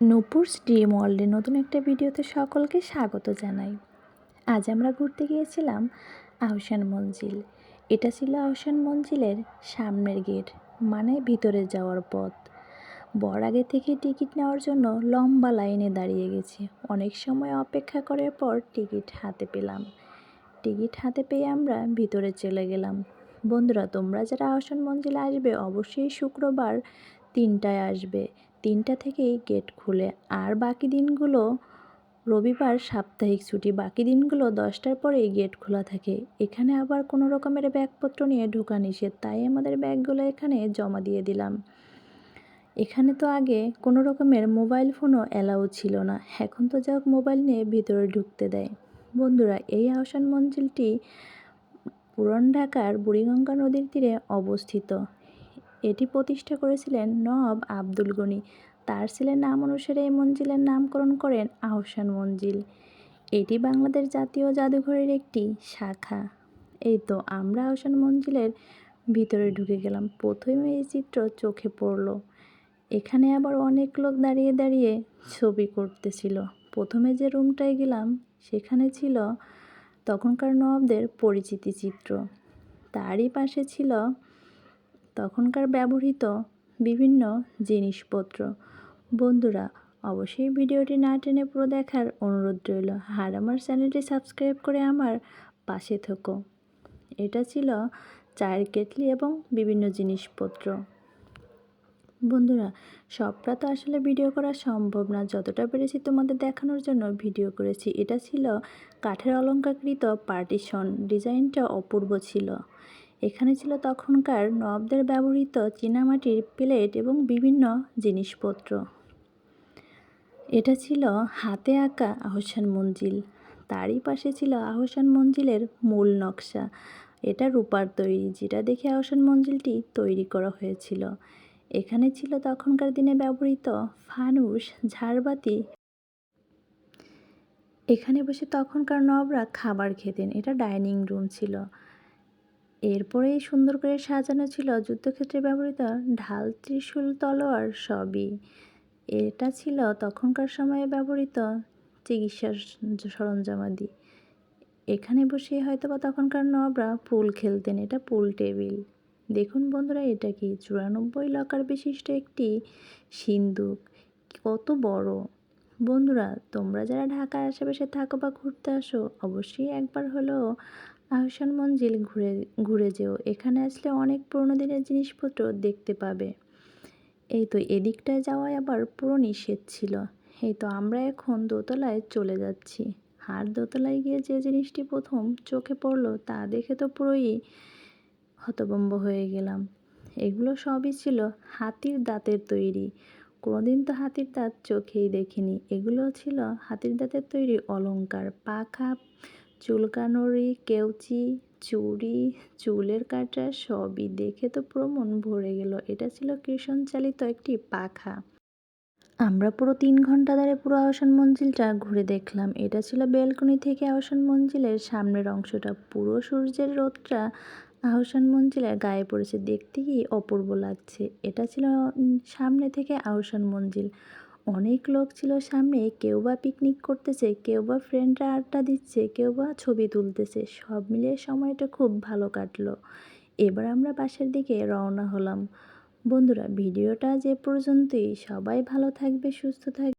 নূপুরস dream ওয়ার্ল্ডের নতুন একটা ভিডিওতে সকলকে স্বাগত জানাই। আজ আমরা ঘুরতে গিয়েছিলাম আহসান মঞ্জিল। এটা ছিল আহসান মঞ্জিলের সামনের গেট মানে ভিতরে যাওয়ার পথ। বর আগে থেকে টিকিট নেওয়ার জন্য লম্বা লাইনে দাঁড়িয়ে গেছি। অনেক সময় অপেক্ষা করার পর টিকিট হাতে পেলাম। টিকিট হাতে পেয়ে আমরা ভিতরে চলে গেলাম। বন্ধুরা, তোমরা যারা আহসান মঞ্জিলে আসবে, অবশ্যই শুক্রবার তিনটায় আসবে। তিনটা থেকেই গেট খুলে। আর বাকি দিনগুলো? রবিবার সাপ্তাহিক ছুটি, বাকি দিনগুলো দশটার পরেই গেট খোলা থাকে। এখানে আবার কোনো রকমের ব্যাগপত্র নিয়ে ঢোকা নিষেধ, তাই আমাদের ব্যাগগুলো এখানে জমা দিয়ে দিলাম। এখানে তো আগে কোনো রকমের মোবাইল ফোনও অ্যালাউ ছিল না, এখন তো যাক মোবাইল নিয়ে ভিতরে ঢুকতে দেয়। বন্ধুরা, এই আহসান মঞ্জিলটি পুরান ঢাকার বুড়িগঙ্গা নদীর তীরে অবস্থিত। এটি প্রতিষ্ঠা করেছিলেন নব আব্দুল গনি। তার ছেলের নাম অনুসারে এই মঞ্জিলের নামকরণ করেন আহসান মঞ্জিল। এটি বাংলাদেশ জাতীয় জাদুঘরের একটি শাখা। এই তো আমরা আহসান মঞ্জিলের ভিতরে ঢুকে গেলাম। প্রথমে এই চিত্র চোখে পড়ল। এখানে আবার অনেক লোক দাঁড়িয়ে দাঁড়িয়ে ছবি করতেছিল। প্রথমে যে রুমটায় গেলাম, সেখানে ছিল তখনকার নবাবদের পরিচিতি চিত্র। তারই পাশে ছিল তখনকার ব্যবহৃত বিভিন্ন জিনিসপত্র। বন্ধুরা, অবশ্যই ভিডিওটি না টেনে পুরো দেখার অনুরোধ রইল। আর আমার চ্যানেলটি সাবস্ক্রাইব করে আমার পাশে থেকো। এটা ছিল চায়ের কেটলি এবং বিভিন্ন জিনিসপত্র। বন্ধুরা, সবটা তো আসলে ভিডিও করা সম্ভব না। যতটা পেরেছি তোমাদের দেখানোর জন্য ভিডিও করেছি। এটা ছিল কাঠের অলঙ্কারকৃত পার্টিশন। ডিজাইনটা অপূর্ব ছিল। এখানে ছিল তখনকার নবাবদের ব্যবহৃত চীনামাটির প্লেট এবং বিভিন্ন জিনিসপত্র। এটা ছিল হাতে আঁকা আহসান মঞ্জিল। তারই পাশে ছিল আহসান মঞ্জিলের মূল নকশা। এটা রূপার তৈরি, যেটা দেখে আহসান মঞ্জিলটি তৈরি করা হয়েছিল। এখানে ছিল তখনকার দিনে ব্যবহৃত ফানুস, ঝাড়বাতি। এখানে বসে তখনকার নবরা খাবার খেতেন। এটা ডাইনিং রুম ছিল। এরপরেই সুন্দর করে সাজানো ছিল যুদ্ধক্ষেত্রে ব্যবহৃত ঢাল, ত্রিশূল, তলোয়ার সবই। এটা ছিল তখনকার সময়ে ব্যবহৃত চিকিৎসার সরঞ্জামাদি এখানে বসে হয়তো বা তখনকার নবরা পুল খেলতেন, এটা পুল টেবিল। দেখুন বন্ধুরা, এটা কি? চুরানব্বই লকার বিশিষ্ট একটি সিন্দুক। কত বড়! বন্ধুরা, তোমরা যারা ঢাকার আশেপাশে থাকো বা ঘুরতে আসো, অবশ্যই একবার হলেও আহসান মঞ্জিল ঘুরে ঘুরে যেও। এখানে আসলে অনেক পুরনো দিনের জিনিসপত্র দেখতে পাবে। এই তো এদিকটায় যাওয়ায় আবার পুরো নিষেধ ছিল। এই তো আমরা এখন দোতলায় চলে যাচ্ছি। আর দোতলায় গিয়ে যে জিনিসটি প্রথম চোখে পড়ল, তা দেখে তো পুরোই হতবম্ব হয়ে গেলাম। এগুলো সবই ছিল হাতির দাঁতের তৈরি। কোনোদিন তো হাতির দাঁত চোখেই দেখিনি। এগুলো ছিল হাতির দাঁতের তৈরি অলঙ্কার পাখা চুলকানরি, কেউচি, চুড়ি, চুলের কাটা সবই দেখে তো পুরো মন ভরে গেল। এটা ছিল কৃষণ চালিত একটি পাখা। আমরা পুরো তিন ঘণ্টা ধরে পুরো আহসান মঞ্জিলটা ঘুরে দেখলাম। এটা ছিল বেলকনি থেকে আহসান মঞ্জিলের সামনের অংশটা। পুরো সূর্যের রোদটা আহসান মঞ্জিলের গায়ে পড়েছে। দেখতে কি অপূর্ব লাগছে। এটা ছিল সামনে থেকে আহসান মঞ্জিল। অনেক লোক ছিল সামনে, কেউ বা পিকনিক করতেছে, কেউ বা ফ্রেন্ডরা আড্ডা দিচ্ছে, কেউ বা ছবি তুলতেছে। সব মিলিয়ে সময়টা খুব ভালো কাটলো। এবার আমরা বাসার দিকে রওনা হলাম। বন্ধুরা, ভিডিওটা যে পর্যন্তই। সবাই ভালো থাকবে, সুস্থ থাকবে